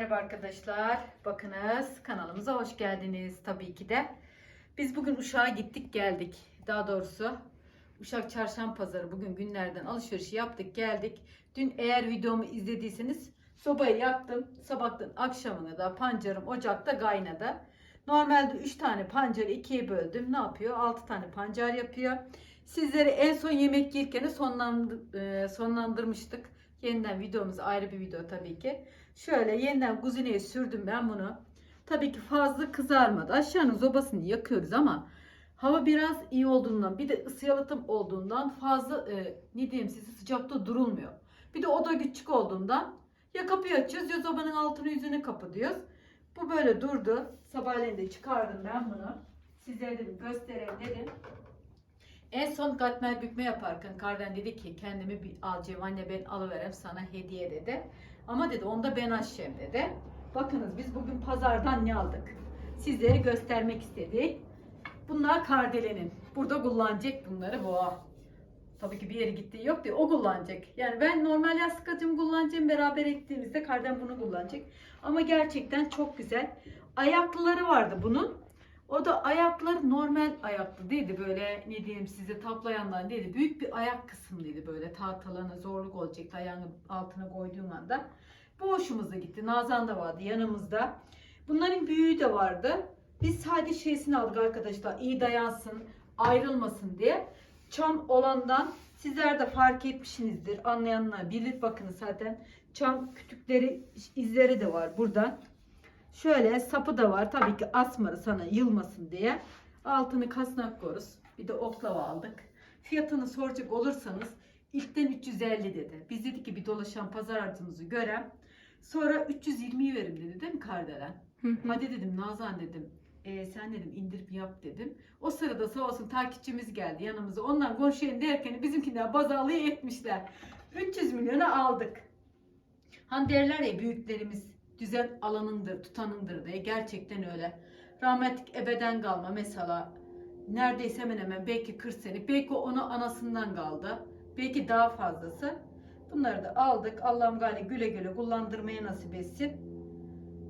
Merhaba arkadaşlar. Bakınız kanalımıza hoş geldiniz tabii ki de. Biz bugün Uşak'a gittik geldik. Daha doğrusu Uşak Çarşamba Pazarı bugün günlerden alışverişi yaptık geldik. Dün eğer videomu izlediyseniz sobayı yaktım. Sabahtan akşamına da pancarım ocakta kaynadı. Normalde 3 tane pancarı ikiye böldüm. Ne yapıyor? 6 tane pancar yapıyor. Sizlere en son yemek yerken sonlandı, e, sonlandırmıştık. Yeniden videomuz ayrı bir video tabii ki. Şöyle yeniden kuzineye sürdüm ben bunu. Tabii ki fazla kızarmadı. Aşağının zobasını yakıyoruz ama hava biraz iyi olduğundan bir de ısı yalıtım olduğundan fazla e, ne diyeyim size sıcakta durulmuyor. Bir de oda küçük olduğundan ya kapıyı açıyoruz ya zobanın altını yüzünü kapatıyoruz. Bu böyle durdu. Sabahleyin de çıkardım ben bunu. Sizlere dedim göstereyim dedim. En son katmer bükme yaparken Karden dedi ki kendimi bir alacağım anne ben alıverem sana hediye dedi. Ama dedi onda ben açacağım dedi. Bakınız biz bugün pazardan ne aldık? Sizlere göstermek istedik. Bunlar Kardelen'in. Burada kullanacak bunları bu. Tabii ki bir yere gittiği yok diye o kullanacak. Yani ben normal yastık acımı kullanacağım. Beraber ektiğimizde Karden bunu kullanacak. Ama gerçekten çok güzel. Ayaklıları vardı bunun. O da ayakları normal ayaklı değildi böyle ne diyeyim size taplayandan değildi. Büyük bir ayak kısımlıydı böyle tahtalarına zorluk olacaktı ayağını altına koyduğum anda. Bu hoşumuza gitti. Nazan da vardı yanımızda. Bunların büyüğü de vardı. Biz sadece şeysini aldık arkadaşlar. iyi dayansın, ayrılmasın diye. Çam olandan sizler de fark etmişsinizdir. Anlayanlar bilir bakın zaten. Çam kütükleri, izleri de var buradan. Şöyle sapı da var. Tabii ki asmarı sana yılmasın diye. Altını kasnak koruz. Bir de oklava aldık. Fiyatını soracak olursanız ilkten 350 dedi. Biz dedik ki bir dolaşan pazar harcımızı görem. Sonra 320'yi verim dedi değil mi Kardelen? Hadi dedim Nazan dedim. E, sen dedim indirip yap dedim. O sırada sağ olsun takipçimiz geldi yanımıza. Ondan konuşayım derken bizimkinden baz alıyı etmişler. 300 milyona aldık. Hani derler ya büyüklerimiz düzen alanındır, tutanındır diye. Gerçekten öyle. Rahmetlik ebeden kalma mesela. Neredeyse hemen hemen belki 40 sene. Belki onu anasından kaldı. Belki daha fazlası. Bunları da aldık. Allah'ım gani güle güle kullandırmaya nasip etsin.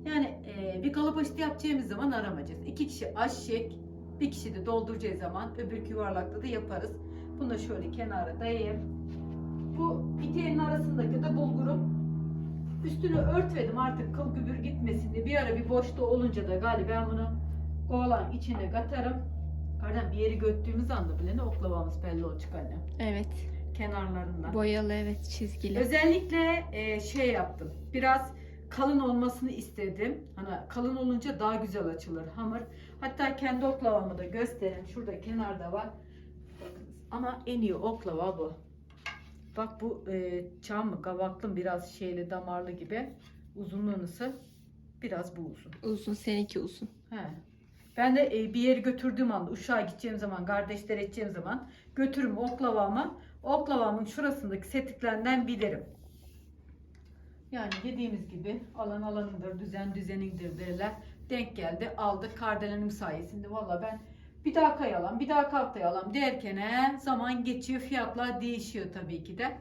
Yani e, bir kalıp aşıtı yapacağımız zaman aramayacağız. İki kişi aşacak. Bir kişi de dolduracağı zaman öbür yuvarlakta da yaparız. Bunu da şöyle kenara dayayayım. Bu iteğin arasındaki de bulgurum. Üstünü örtmedim artık kıl gübür gitmesin diye. Bir ara bir boşluğu olunca da galiba ben bunu kovalan içine katarım. Kardeşim bir yeri göttüğümüz anda bile ne oklavamız belli olacak anne. Evet. Kenarlarından. Boyalı evet çizgili. Özellikle e, şey yaptım. Biraz kalın olmasını istedim. Hani kalın olunca daha güzel açılır hamur. Hatta kendi oklavamı da göstereyim. Şurada kenarda var. Bakınız. Ama en iyi oklava bu. Bak bu e, çam mı kavaklı biraz şeyli damarlı gibi. Uzunluğunu ise biraz bu uzun. Uzun seninki uzun. He. Ben de e, bir yere götürdüğüm anda uşağa gideceğim zaman, kardeşler edeceğim zaman götürürüm oklavamı. Oklavamın şurasındaki setiklerden bilirim. Yani dediğimiz gibi alan alanındır, düzen düzenindir derler. Denk geldi, aldık kardelenim sayesinde. Valla ben bir daha kayalam, bir daha kalktayalam derken he, zaman geçiyor, fiyatlar değişiyor tabii ki de.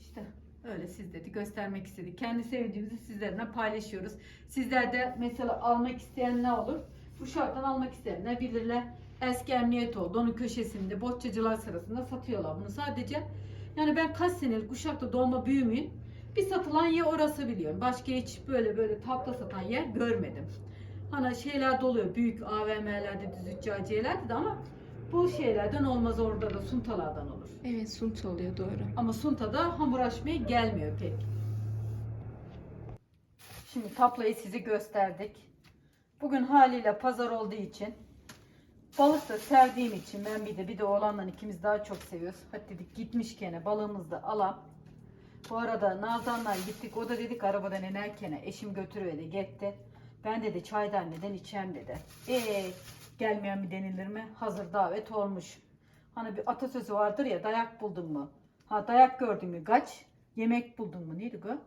İşte öyle sizde de göstermek istedik. Kendi sevdiğimizi sizlerle paylaşıyoruz. Sizler de mesela almak isteyen ne olur? Bu şarttan almak isteyenler bilirler. Eski emniyet oldu. Onun köşesinde bohçacılar sırasında satıyorlar bunu sadece. Yani ben kaç senelik Uşak'ta doğma büyümeyim. Bir satılan yer orası biliyorum. Başka hiç böyle böyle tatlı satan yer görmedim. Hani şeyler doluyor. Büyük AVM'lerde, düzüccaciyelerde de ama bu şeylerden olmaz orada da suntalardan olur. Evet sunç oluyor doğru. Ama Sunta'da hamur açmaya gelmiyor pek. Şimdi taplayı size gösterdik. Bugün haliyle pazar olduğu için balık da sevdiğim için ben bir de bir de oğlanla ikimiz daha çok seviyoruz. Hadi dedik gitmişken balığımızı da alalım. Bu arada Nazan'la gittik. O da dedik arabadan inerken eşim götürüverdi gitti. Ben dedi çaydan neden içeceğim dedi. Ee gelmeyen mi denilir mi? Hazır davet olmuş. Hani bir atasözü vardır ya dayak buldun mu? Ha dayak gördün mü kaç? Yemek buldun mu? Neydi bu?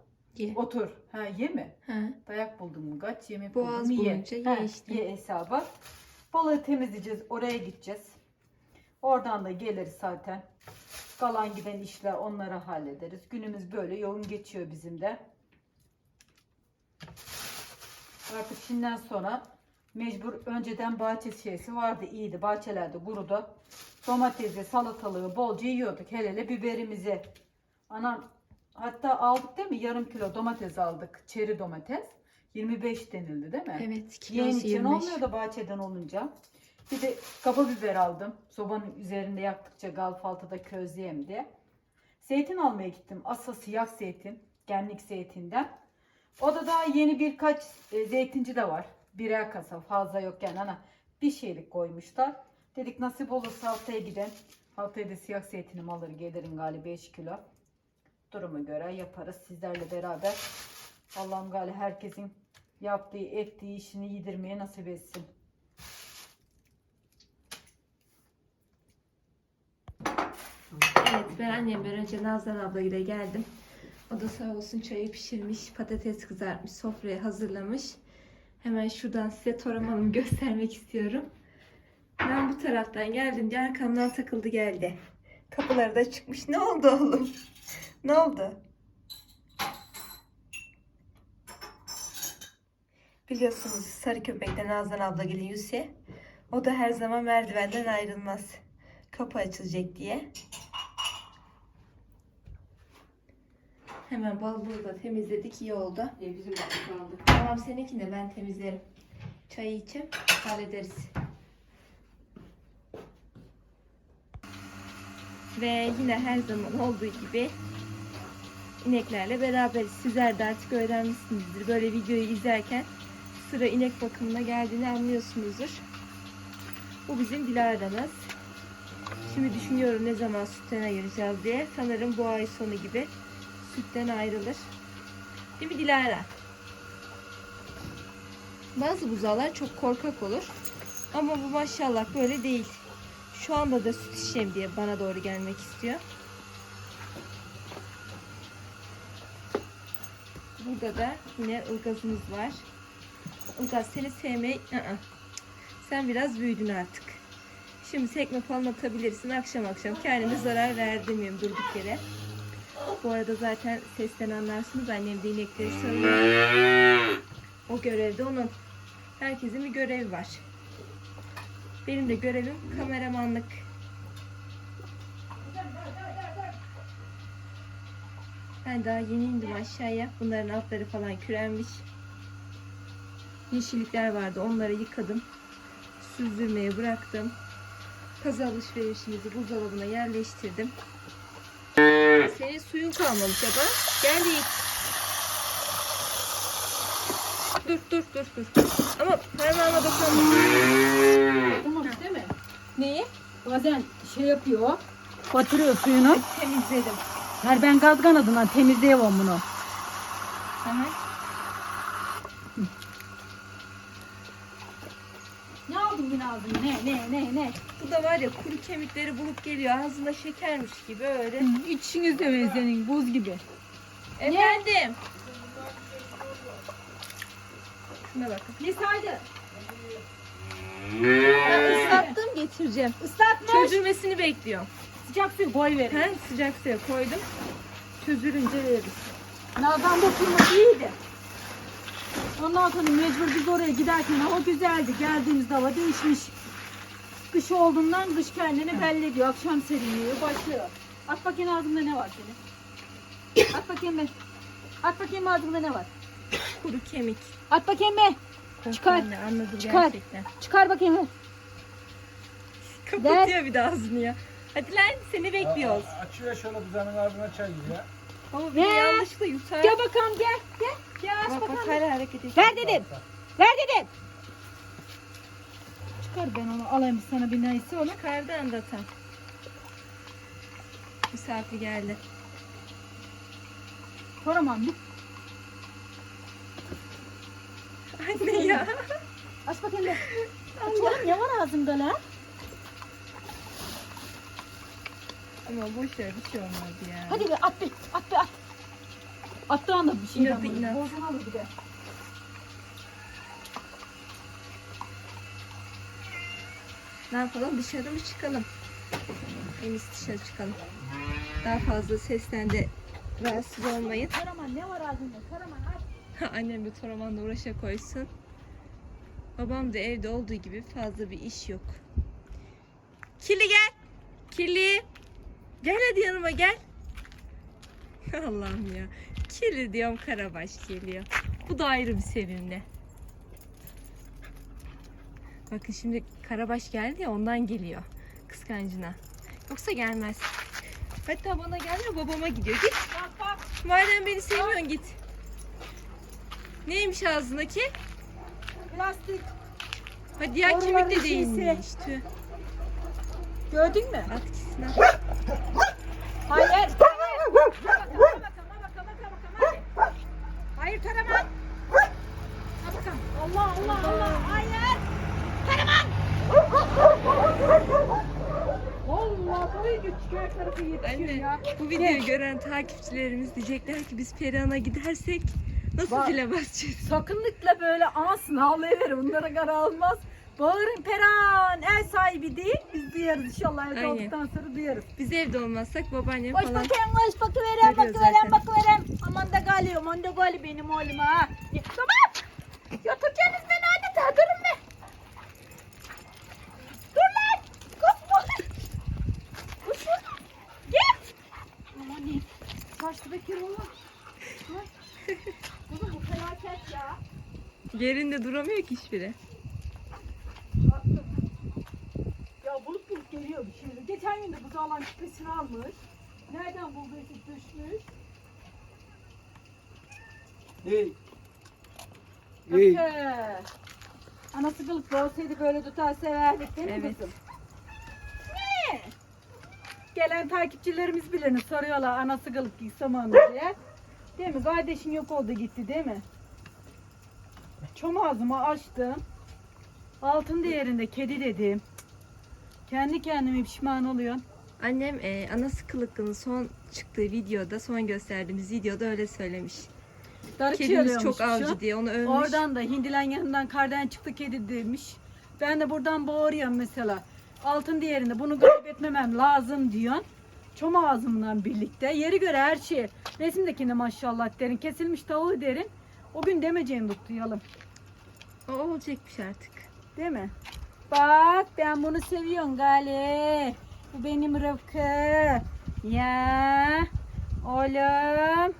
Ye. Otur. Ha ye mi? Ha. Dayak buldun mu kaç? Yemek Boğaz buldun mu ye. ye Ha, işte. Ye hesabı. Balığı temizleyeceğiz. Oraya gideceğiz. Oradan da geliriz zaten. Kalan giden işler onları hallederiz. Günümüz böyle yoğun geçiyor bizim de. Artık şimdiden sonra mecbur önceden bahçe şeysi vardı iyiydi. Bahçelerde kurudu. Domatesi, salatalığı bolca yiyorduk. Hele hele biberimizi. Anam hatta aldık değil mi? Yarım kilo domates aldık. Çeri domates. 25 denildi değil mi? Evet Yiyen kilosu için 25. olmuyor da bahçeden olunca. Bir de kaba biber aldım. Sobanın üzerinde yaktıkça galfaltıda közleyeyim diye. Zeytin almaya gittim. Asıl siyah zeytin. Genlik zeytinden. O da daha yeni birkaç e, zeytinci de var. Birer kasa fazla yok yani ana bir şeylik koymuşlar. Dedik nasip olursa haftaya giden. Haftaya da siyah zeytinim alır gelirim galiba 5 kilo. Duruma göre yaparız sizlerle beraber. Allah'ım galiba herkesin yaptığı ettiği işini yedirmeye nasip etsin. Evet ben annemden önce Nazan abla ile geldim. O da sağ olsun çayı pişirmiş, patates kızartmış, sofraya hazırlamış. Hemen şuradan size toramanımı göstermek istiyorum. Ben bu taraftan geldim arkamdan takıldı geldi. Kapıları da çıkmış. Ne oldu oğlum? Ne oldu? Biliyorsunuz sarı köpekten Nazan abla gelin Yusuf. O da her zaman merdivenden ayrılmaz. Kapı açılacak diye. Hemen balığını da temizledik. iyi oldu. E, bizim kaldı. Tamam seninkini de ben temizlerim. Çayı içim hallederiz. Ve yine her zaman olduğu gibi ineklerle beraberiz. Sizler de artık öğrenmişsinizdir. Böyle videoyu izlerken sıra inek bakımına geldiğini anlıyorsunuzdur. Bu bizim Dilara'mız. Şimdi düşünüyorum ne zaman sütten ayıracağız diye. Sanırım bu ay sonu gibi sütten ayrılır. Değil mi Dilara? Bazı buzağlar çok korkak olur. Ama bu maşallah böyle değil. Şu anda da süt içeceğim diye bana doğru gelmek istiyor. Burada da yine ılgazımız var. Ilgaz seni sevmeyi... Aa, Sen biraz büyüdün artık. Şimdi tekme falan atabilirsin akşam akşam. Kendine zarar verdirmiyorum durduk yere. Bu arada zaten sesten anlarsınız. Annem de inekleri sağıyor. O görevde onun. Herkesin bir görevi var. Benim de görevim kameramanlık. Ben daha yeni indim aşağıya. Bunların altları falan kürenmiş. Yeşillikler vardı. Onları yıkadım. Süzdürmeye bıraktım. Kazı alışverişimizi buzdolabına yerleştirdim. Senin suyun kalmamış ama. Gel Yiğit. Dur dur dur dur. Ama parmağıma dokunma. Olmamış değil mi? Neyi? Bazen şey yapıyor. Batırıyor suyunu. Temizledim. Her ben gazgan adından temizleyemem bunu. Aha. Yine ağzını? Ne ne ne ne? Bu da var ya kuru kemikleri bulup geliyor. Ağzına şekermiş gibi öyle. İçiniz de senin buz gibi. Efendim. Şuna bakın. Ne saydı? Ben ıslattım getireceğim. Islatmış. Çözülmesini bekliyorum. Sıcak suyu koy verin. Ben sıcak suya koydum. Çözülünce veririz. Nazan dokunması iyiydi. Ondan sonra mecbur biz oraya giderken hava güzeldi. Geldiğimizde hava değişmiş. Kış olduğundan kış kendini belli ediyor. Akşam serinliyor, başlıyor. At bakayım ağzında ne var senin? At bakayım be. At bakayım ağzında ne var? Kuru kemik. At bakayım be. Çıkar. Anne, Anladım Çıkar. gerçekten. Çıkar bakayım be. Kapatıyor bir de ağzını ya. Hadi lan seni bekliyoruz. Aa, Açıyor şöyle buzanın ağzına çay gibi ya. Ama bir Ne? yanlışlıkla yutar. Gel bakalım gel. Gel. Aç Bak bak hala hareket ediyor. Ver dedim. Ver dedim. Çıkar ben onu alayım sana bir neyse onu. Çıkardı anlatan. Misafir geldi. Toraman bir Anne ya. aç bakayım be. Aç oğlum ne var ağzında lan? Ama boş ver bir şey olmaz ya. Hadi be at bir at bir at. Attığı anda bir şey yapmadı. Bozan alır bir de. Ne yapalım dışarı mı çıkalım? En iyisi dışarı çıkalım. Daha fazla sesten de rahatsız olmayın. Karaman ne var ağzında? Karaman aç. Annem bir toramanla uğraşa koysun. Babam da evde olduğu gibi fazla bir iş yok. Kirli gel. Kirli. Gel hadi yanıma gel. Allah'ım ya. Kirli diyorum Karabaş geliyor. Bu da ayrı bir sevimli. Bakın şimdi Karabaş geldi ya ondan geliyor. Kıskancına. Yoksa gelmez. Hatta bana gelmiyor babama gidiyor. Git. Bak bak. Madem beni seviyorsun git. Neymiş ağzındaki? Plastik. Hadi ya Oraların kemik de şişesi. değilmiş. Tüh. Gördün mü? At gitsin at. Hayır. Bakalım bakalım hadi. Hayır taraman. Ha bakalım. Allah Allah Allah. Hayır. Böyle küçük her tarafı ya. bu videoyu gören takipçilerimiz diyecekler ki biz Perihan'a gidersek nasıl Bak. basacağız? Sakınlıkla böyle ansın ağlayıverir. Bunlara kara almaz. Bağırın Peran ev sahibi değil. Biz duyarız inşallah evde Aynen. olduktan sonra duyarız. Biz evde olmazsak babaannem Koş falan. bakayım koş bakıverem bakıverem bakıverem. Aman da gali aman da gali benim oğlum ha. Ya, Tamam. Yatıracağınız beni hadi daha durun be. Dur lan. Kopma. Dur şurada. Gel. Aman iyi. Saçlı Bekir oğlum. Oğlum bu felaket ya. Yerinde duramıyor ki hiçbiri. Ya bulut bulut geliyordu şimdi. Geçen gün de buzağlan küpesini almış. Nereden bulduysa düşmüş. İyi. İyi. Anası kılıklı olsaydı böyle tutar severdik değil mi Evet. kızım? Ne? Gelen takipçilerimiz birini soruyorlar anası kılık giysem onu diye. Değil mi? Kardeşin yok oldu gitti değil mi? Çom ağzımı açtım. Altın değerinde kedi dedim. Kendi kendime pişman oluyorum. Annem e, anası kılıklının son çıktığı videoda, son gösterdiğimiz videoda öyle söylemiş. Darı Kedimiz çok avcı diye onu övmüş. Oradan da hindilen yanından kardan çıktı kedi demiş. Ben de buradan bağırıyorum mesela. Altın değerinde bunu kaybetmemem lazım diyorsun. Çom ağzımla birlikte. Yeri göre her şey. Resimdekinde maşallah derin. Kesilmiş tavuğu derin. O gün demeyeceğim tutuyalım. O olacakmış artık. Değil mi? Bak ben bunu seviyorum Gali. Bu benim Rıfkı. Ya. Oğlum.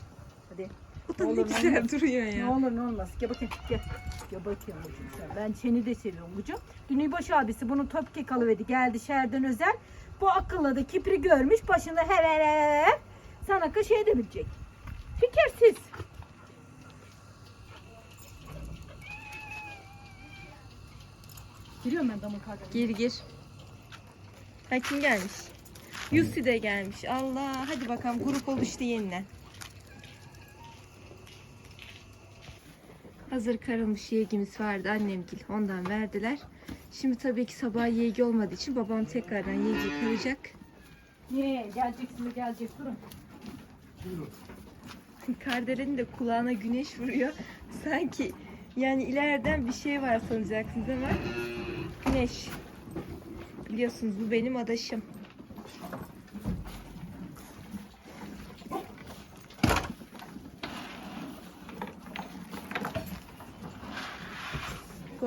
O da ne Olur, güzel olmaz. duruyor Ne ya. olur ne olmaz. Gel bakayım gel. Gel bakayım hocam sen. Ben seni de seviyorum hocam. Dün baş abisi bunu top kek alıverdi. Geldi şehirden özel. Bu akıllı da kipri görmüş. Başında he he he he. Sana kış şey demeyecek. Fikirsiz. Giriyorum ben damın kardeşim. Gir gir. Ha kim gelmiş? Yusi de gelmiş. Allah hadi bakalım grup oluştu yeniden. Hazır karılmış yegimiz vardı annemgil ondan verdiler. Şimdi tabii ki sabah yegi olmadığı için babam tekrardan yegi karacak. Niye? Geleceksin de gelecek. Durun. Kardelenin de kulağına güneş vuruyor. Sanki yani ileriden bir şey var sanacaksınız ama güneş. Biliyorsunuz bu benim adaşım.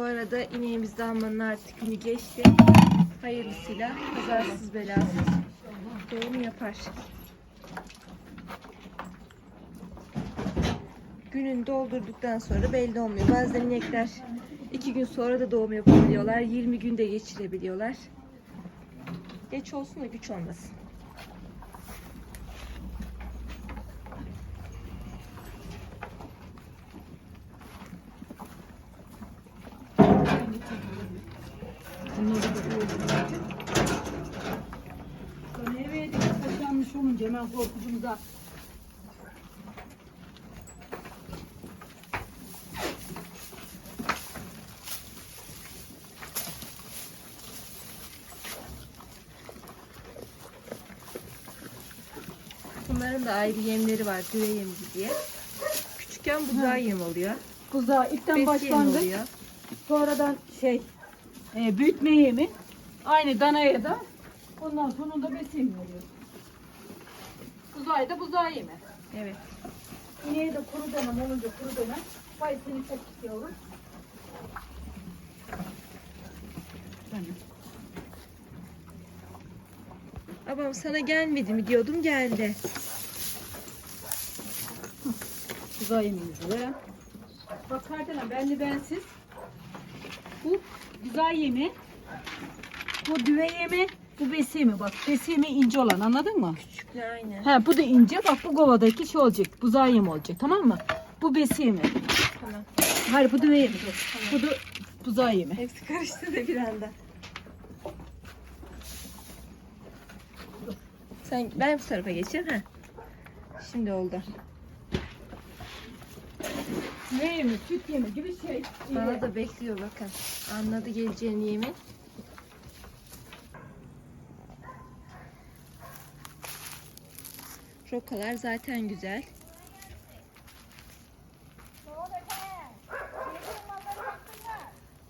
Arada ineğimiz de almanın artık günü geçti. Hayırlısıyla kazasız belasız doğum yapar. Günün doldurduktan sonra belli olmuyor. Bazen inekler iki gün sonra da doğum yapabiliyorlar. 20 günde geçirebiliyorlar. Geç olsun da güç olmasın. Bunları da koyalım. Sonra eve yedik saçlanmış olunca hemen korkucumuza. Bunların da ayrı yemleri var. Güve yemi diye. Küçükken buzağı yem oluyor. İpten Besi yemi başlandı. oluyor. Sonradan şey e, büyütme yemi. Aynı danaya da ondan sonra da besin oluyor. Buzağı da buzağı yemi. Evet. İneğe de kuru dönem olunca kuru dönem. Vay seni çok yavrum. Babam sana gelmedi mi diyordum geldi. Güzel yemeğimizi. Bak Kardelen benli bensiz. Bu güzel yemi. Bu düve yemi. Bu besi yemi. Bak besi yemi ince olan anladın mı? Küçükler aynı. He bu da ince. Bak bu kovadaki şey olacak. Buzağı yemi olacak tamam mı? Bu besi yemi. Tamam. Hayır bu düve yemi. Bu da buzağı yemi. Hepsi karıştı da bir anda. Sen ben bu tarafa geçeyim ha. Şimdi oldu. Ne yemi? Süt yemi gibi şey. Bana da bekliyor bakın. Anladı geleceğini yemin. Rokalar zaten güzel.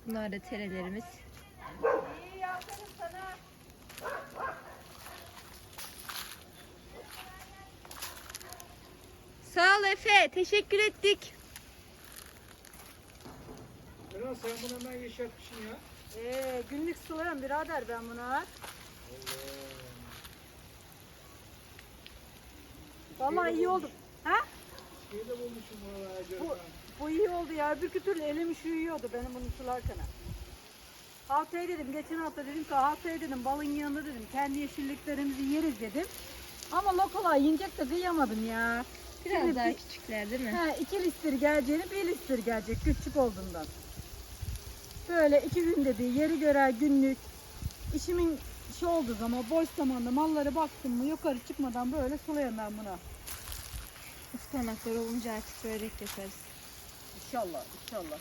Bunlar da terelerimiz. Sağ ol Efe. Teşekkür ettik. Meral sen bunu hemen yeşertmişsin ya. Ee, günlük suluyorum birader ben buna. Vallahi iyi oldu. Ha? Şeyi de bulmuşum buralara Bu, bu iyi oldu ya. Öbürkü türlü elim üşüyordu benim bunu sularken. Haftaya dedim, geçen hafta dedim ki haftaya dedim balın yanında dedim. Kendi yeşilliklerimizi yeriz dedim. Ama lokala yiyecek de kıyamadım ya. Biraz Şimdi daha bir- küçükler değil mi? Ha, iki lister geleceğini bir lister gelecek küçük olduğundan. Böyle iki günde bir yeri görer günlük. İşimin şey olduğu zaman boş zamanda malları baktım mı yukarı çıkmadan böyle sulayayım ben buna. Ispanaklar olunca artık börek yaparız. İnşallah inşallah.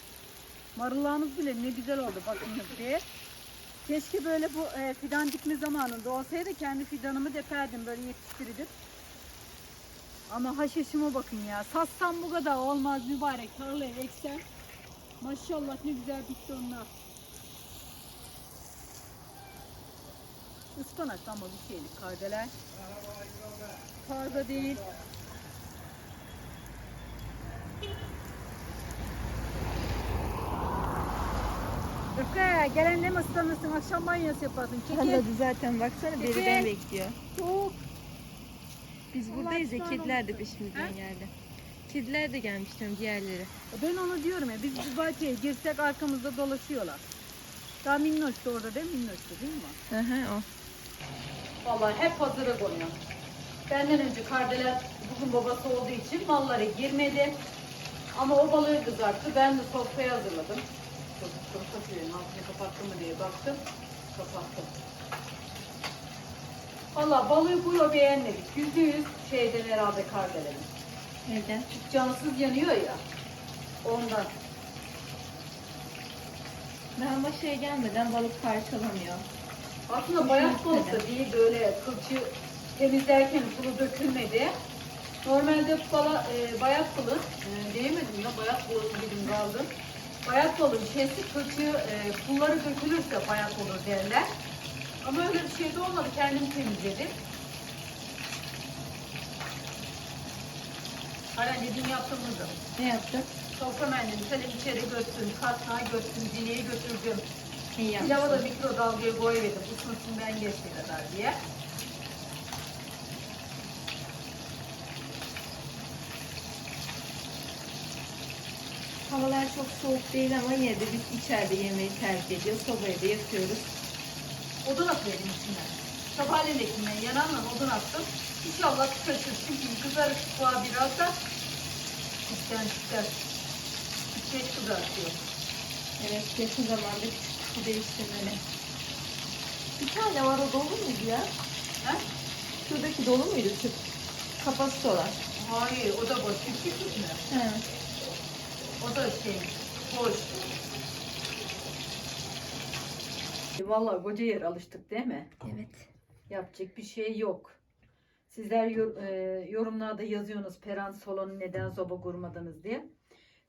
Marullarımız bile ne güzel oldu bakın bir. Keşke böyle bu e, fidan dikme zamanında olsaydı kendi fidanımı deperdim böyle yetiştirirdim. Ama haşhaşıma bakın ya. Satsam bu kadar olmaz mübarek tarlaya eksen. Maşallah ne güzel bitti onlar. Ispanak ama bir şeylik kardeler. Karga değil. Öfke gelen ne ıslanırsın akşam banyosu yaparsın. Çekil. Zaten baksana beri Peki. bekliyor. Soğuk. Biz buradayız ya kediler de peşimizden geldi. Kediler de gelmiş diyorum diğerleri. Ben onu diyorum ya biz bu bahçeye girsek arkamızda dolaşıyorlar. Daha minnoş da orada değil mi? Minnoş da değil mi? Hı hı o. Vallahi hep hazıra konuyor. Benden önce kardeler bugün babası olduğu için mallara girmedi. Ama o balığı kızarttı. Ben de sofraya hazırladım. Fasulyenin altını kapattım mı diye baktım. Kapattım. Valla balığı bu beğenmedik. Yüzde yüz şeyden herhalde kardelerin. Neden? Cansız yanıyor ya. Ondan. Daha ama şey gelmeden balık parçalamıyor. Aslında bayat balık da değil böyle kılçı temizlerken sulu dökülmedi. Normalde bala, e, bayat balık, e, diyemedim ya bayat balık dedim kaldım. Bayat balığın şeysi kılçı e, pulları dökülürse bayat olur derler. Ama öyle bir şey de olmadı kendim temizledim. Hala dediğim yaptığımızı. Ne yaptın? Sofra mendili sen içeri götürdüm, kasnağı götürdüm, zineyi götürdüm. İyi Pilava da mikrodalgaya koyuverdim ısınsın ben geçene kadar diye. Havalar çok soğuk değil ama yine de biz içeride yemeği tercih ediyoruz. Sobaya da yakıyoruz. Odun atıyorum içine. Sabahleyin ekmeği yananla odun attım. İnşallah kısarsın çünkü kızarık bu biraz da içten çıkar. İçeç kızartıyor. Evet yakın zamanda küçük su değiştirmeli. Bir tane var o dolu muydu ya? He? Şuradaki dolu muydu tüp? Kapasite olan. Hayır o da boş. Küçük mü? He. O da şey boş. Vallahi koca yer alıştık değil mi? Evet. Yapacak bir şey yok. Sizler e, yorumlarda yazıyorsunuz Peran salonu neden soba kurmadınız diye.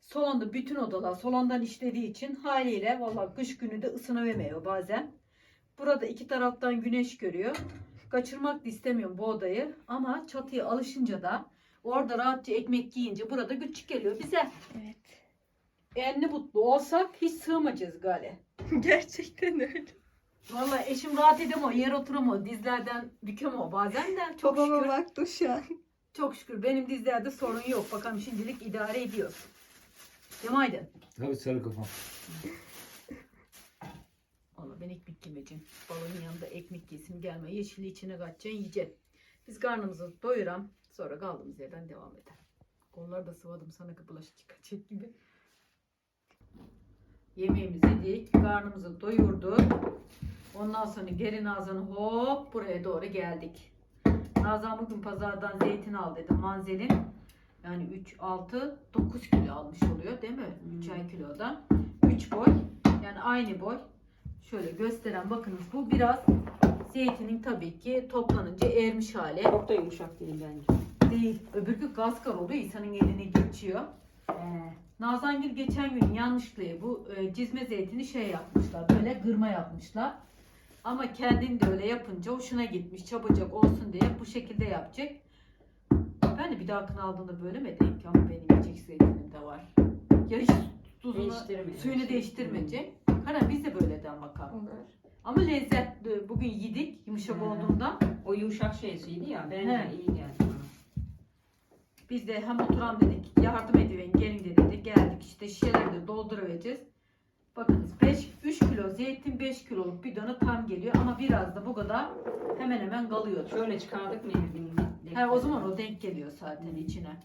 Salonda bütün odalar salondan işlediği için haliyle valla kış günü de ısınavemiyor bazen. Burada iki taraftan güneş görüyor. Kaçırmak da istemiyorum bu odayı ama çatıya alışınca da orada rahatça ekmek yiyince burada küçük geliyor bize. Evet. En ne mutlu olsak hiç sığmayacağız gale. Gerçekten öyle. Vallahi eşim rahat edemiyor. Yer oturamıyor. Dizlerden bükemiyor bazen de. Çok Babama şükür. baktı şu an. Çok şükür. Benim dizlerde sorun yok. Bakalım şimdilik idare ediyor. Değil mi Aydın? Tabii sarı kafam. Valla ben ekmek yemeyeceğim. Balonun yanında ekmek yesim gelme. Yeşili içine kaçacaksın yiyeceksin. Biz karnımızı doyuram. Sonra kaldığımız yerden devam eder. Kolları da sıvadım sana ki bulaşık yıkayacak gibi. Yemeğimizi yedik. Karnımızı doyurduk. Ondan sonra geri Nazan'ı hop buraya doğru geldik. Nazan bugün pazardan zeytin al dedi. Manzelin. Yani 3, 6, 9 kilo almış oluyor değil mi? 3 ay kilodan. 3 boy. Yani aynı boy. Şöyle gösteren bakınız bu biraz zeytinin tabii ki toplanınca ermiş hali. Çok da yumuşak değil bence. Değil. Öbürkü gaz kar oluyor insanın eline geçiyor. Ee, Nazangil geçen gün yanlışlıkla bu e, cizme zeytini şey yapmışlar. Böyle gırma yapmışlar. Ama kendin de öyle yapınca hoşuna gitmiş. Çabucak olsun diye bu şekilde yapacak. Ben de bir dahakını aldığında böyle mi ki? Ama benim yiyecek zeytinim de var. Ya hiç tuzunu, suyunu değiştirmeyecek. Hani biz de böyle bakalım. Olur. Ama lezzetli. Bugün yedik yumuşak He. olduğundan. o yumuşak şeysiydi ya. Bence He. iyi geldi. Biz de hem oturam dedik, yardım ediverin gelin dedi de geldik işte şişeleri de dolduruvereceğiz. Bakınız 5 3 kilo zeytin 5 kiloluk bidonu tam geliyor ama biraz da bu kadar hemen hemen kalıyor. Şöyle çıkardık mı evin? He o zaman o denk geliyor zaten içine.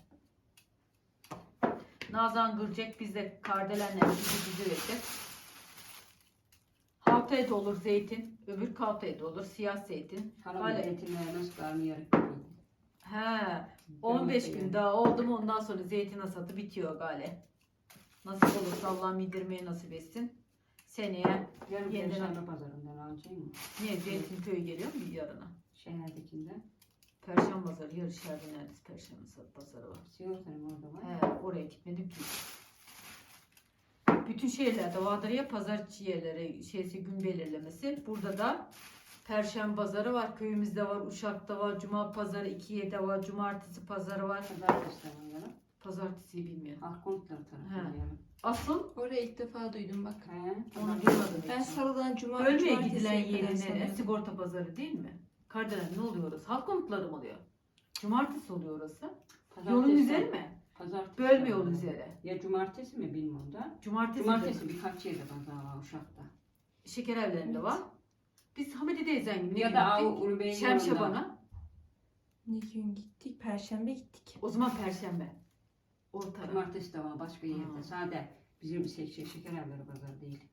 Nazan gırcek biz de kardelenle bizi vereceğiz. Halta et olur zeytin, öbür kalta et olur siyah zeytin. Hala- zeytinleri nasıl gibiydi. He 15 gün daha oldu mu ondan sonra zeytin hasatı bitiyor gale. Nasip olursa Allah yedirmeye nasip etsin. Seneye Yarın Yeniden Perşembe pazarından alacağım mı? niye zeytin köyü geliyor mu yarına? Şehirdekinden. Perşembe pazarı, yarış yerde neredeyse perşembe pazarı var. Sigortanın orada var. He, oraya gitmedim ki. Bütün şehirlerde vardır ya pazar yerleri şeysi gün belirlemesi. Burada da Perşembe pazarı var. Köyümüzde var. Uşak'ta var. Cuma pazarı. İkiye'de var. Cumartesi pazarı var. Pazartesi de var yarın. Pazartesiyi bilmiyorum. Akkontlar tarafında He. yarın. Asıl Orayı ilk defa duydum bak. He. onu duymadım. Ben hiç. salıdan cuma Ölmeye cumartesiye gidilen kadar yeri nere? sanıyordum. Sigorta pazarı değil mi? Kardelen ne oluyor orası? Halk konutları mı oluyor? Cumartesi oluyor orası. Yolun Pazartesi- üzeri mi? Pazartesi. Bölme de yol üzeri. Ya cumartesi mi bilmiyorum da. Cumartesi, Cumartesi birkaç yerde pazar var Uşak'ta. şeker evlerinde Evet. var. Biz Hamide teyzen gibi ne Ya gün da gittik? Ulubey'in Şemşaban'a. Ne gün gittik? Perşembe gittik. O zaman Perşembe. O taraf. Cumartesi de var başka yerde. Ha. Sade bizim şey, şey, şeker evleri pazarı değil.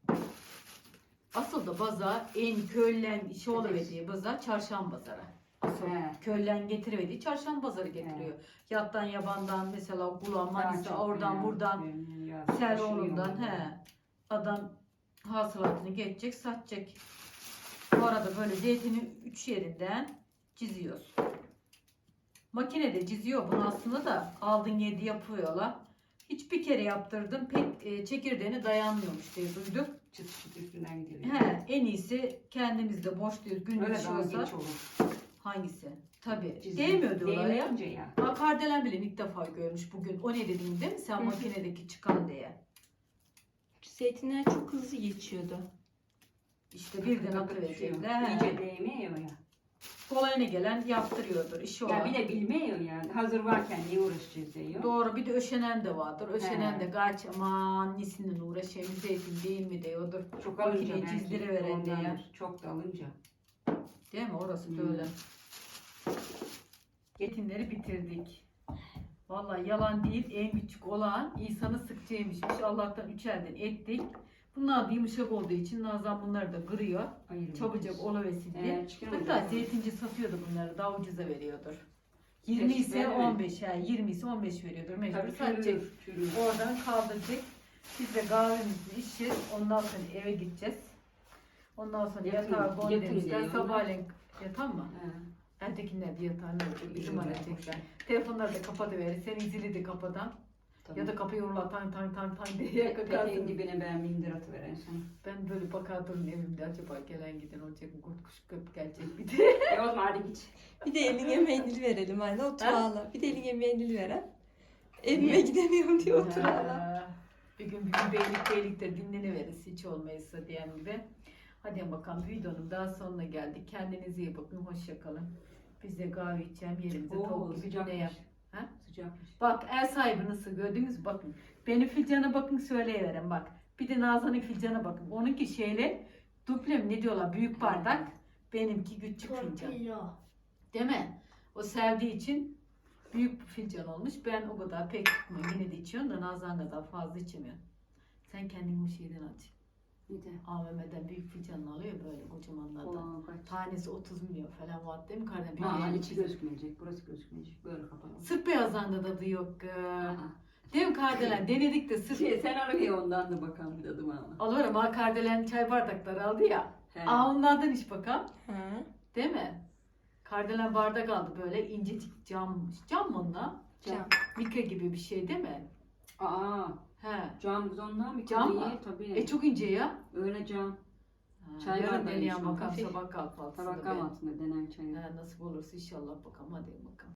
Asıl da baza en köylen işi Evet. oluverdiği baza çarşamba pazarı. Asıl He. köylen getirivediği çarşamba pazarı getiriyor. Yattan yabandan mesela Gula, Daha Manisa çok, oradan buradan benim ya, Seloğlu'ndan taşınıyor he. Adam hasılatını geçecek, satacak. Bu arada böyle zeytini üç yerinden çiziyoruz. Makinede çiziyor bunu aslında da aldın yedi yapıyorlar. Hiçbir kere yaptırdım pek e, çekirdeğine dayanmıyormuş diye duyduk. Çıt çıt üstünden gidiyor. He, en iyisi kendimizde boşluyoruz gün Öyle daha geç olur. hangisi? Tabii. Çizgi. Değmiyor diyorlar ya. Değmeyince ya. Bak Kardelen bile ilk defa görmüş bugün. O ne dedin değil mi sen hı. makinedeki çıkan diye. Zeytinler çok hızlı geçiyordu. İşte birden atıverecekler. İyice değmiyor ya. Kolayına gelen yaptırıyordur işi olan. Ya bir de bilmiyor yani. Hazır varken niye uğraşacağız diyor. Doğru bir de öşenen de vardır. Öşenen He. de kaç aman nesinden uğraşayım zeytin değil mi diyordur. Çok alınca Makineyi belki. çizdiriveren diye. ondandır. Çok da alınca. Değil mi? Orası da Hmm. öyle. Zeytinleri bitirdik. Vallahi yalan değil en küçük olan insanı sıkçaymışmış. Allah'tan üç elden ettik. Bunlar da yumuşak olduğu için Nazan bunları da kırıyor. Ayırmıyoruz. Çabucak olabilsin diye. Ee, çıkıyor Hatta hocam. zeytinci satıyordu bunları daha ucuza veriyordur. 20 Keşke ise değil mi? 15 yani 20 ise 15 veriyordur mecbur Tabii satacak. Oradan kaldıracak. Biz de kahvemizi içeceğiz. Ondan sonra eve gideceğiz. Ondan sonra yatağa diyor. sabahleyin yatan mı? Ertekinler de yatağı ne olacak? Bizim arayacaklar. Telefonları da kapatıverir. Senin zili de kapadan. Tamam. Ya da kapıyı urla tan tan tan tan diye Peteğin kakarsın. dibine ben mindir atıveren sana. Ben böyle bakar durun evimde acaba gelen giden olacak mı? Kurt kuş köp gelecek bir de. E o zaman hadi git. Bir de eline mendil verelim anne oturağla. Bir de eline mendil veren. Evime gidemiyorum diye oturağla. Ha, Bir gün bir gün beylik beylikte dinleniveriz hiç olmayızsa diyen gibi. Hadi bakalım videonun daha sonuna geldik. Kendinize iyi bakın. Hoşça kalın. Biz de kahve içeceğim yerimize Oo, tavuk gibi ne yap. Sıcakmış. Bak ev sahibi nasıl gördünüz mü? bakın. Benim filcana bakın söyleyiverin bak. Bir de Nazan'ın filcana bakın. Onunki şeyle duble mi ne diyorlar büyük bardak. Benimki küçük fincan. Değil mi? O sevdiği için büyük bir fincan olmuş. Ben o kadar pek tutmuyorum. Yine de içiyorum da Nazan kadar fazla içemiyorum. Sen kendin bir şeyden aç. Bir de. AVM'den büyük fincanını alıyor böyle kocamanlardan. Oo, kaç. Tanesi 30 milyon falan var değil mi kardeşim? Bir Aa, yeğenim içi gözükmeyecek. Burası gözükmeyecek. Böyle kapalı. Sırf beyazdan da tadı yok. Aa. Değil mi Kardelen? Denedik de sırf. Şey, sen al ondan da bakalım bir tadıma ama. Alıyorum ha Kardelen çay bardakları aldı ya. He. Aa onlardan iç bakalım. Ha. Değil mi? Kardelen bardak aldı böyle incecik cammış. Cam mı onlar? Cam. Mika gibi bir şey değil mi? Aa, He. cam kız ondan mı? Cam mı? Tabii. E çok ince ya. Öyle cam. Ha, Çay yarın deneyen bakalım Hafif. sabah kahvaltısında. Tabak ben. altında denen çayı. He, nasip olursa inşallah bakalım. Hadi bakalım.